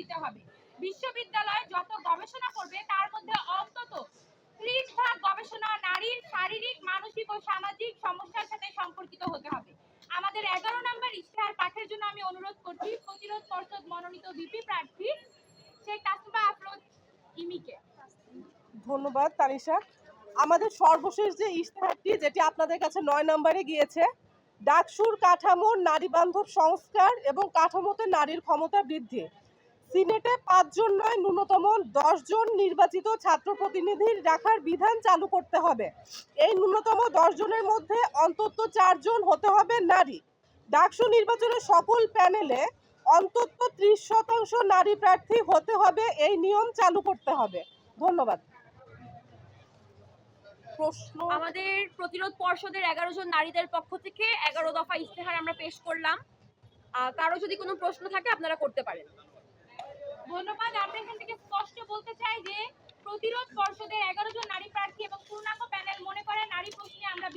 দিতে হবে। বিশ্ববিদ্যালয় যত গবেষণা করবে, তার মধ্যে অন্তত ত্রিশ ভাগ গবেষণা নারীর শারীরিক, মানসিক ও সামাজিক সমস্যার সাথে সম্পর্কিত হতে হবে। আমাদের এগারো নম্বর ইশতেহার পাঠের জন্য আমি অনুরোধ করছি, প্রতিরোধ পর্ষদ মনোনীত বিপি প্রার্থী শেখ কাসুবা আফরোজ ইমিকে। ধন্যবাদ, তানিশা। আমাদের সর্বশেষ যে ইশতেহারটি, যেটি আপনাদের কাছে নয় নম্বরে গিয়েছে, ডাকসুর কাঠামোর নারী বান্ধব সংস্কার এবং কাঠামোতে নারীর ক্ষমতা বৃদ্ধি। সিনেটে পাঁচজন নয়, ন্যূনতম জন নির্বাচিত ছাত্র প্রতিনিধির রাখার বিধান চালু করতে হবে। এই ন্যূনতম দশ জনের মধ্যে অন্তত চারজন হতে হবে নারী। ডাকসু নির্বাচনের সকল প্যানেলে অন্তত ত্রিশ শতাংশ নারী প্রার্থী হতে হবে, এই নিয়ম চালু করতে হবে। ধন্যবাদ। প্রশ্ন? আমাদের প্রতিরোধ পর্ষদের এগারো জন নারীদের পক্ষ থেকে এগারো দফা ইস্তেহার আমরা পেশ করলাম। কারও যদি কোনো প্রশ্ন থাকে আপনারা করতে পারেন। ধন্যবাদ। আমরা এখান থেকে স্পষ্ট বলতে চাই যে প্রতিরোধ পর্ষদের এগারো জন নারী প্রার্থী এবং পূর্ণাঙ্গ প্যানেল মনে করে নারী প্রশ্নে আমরা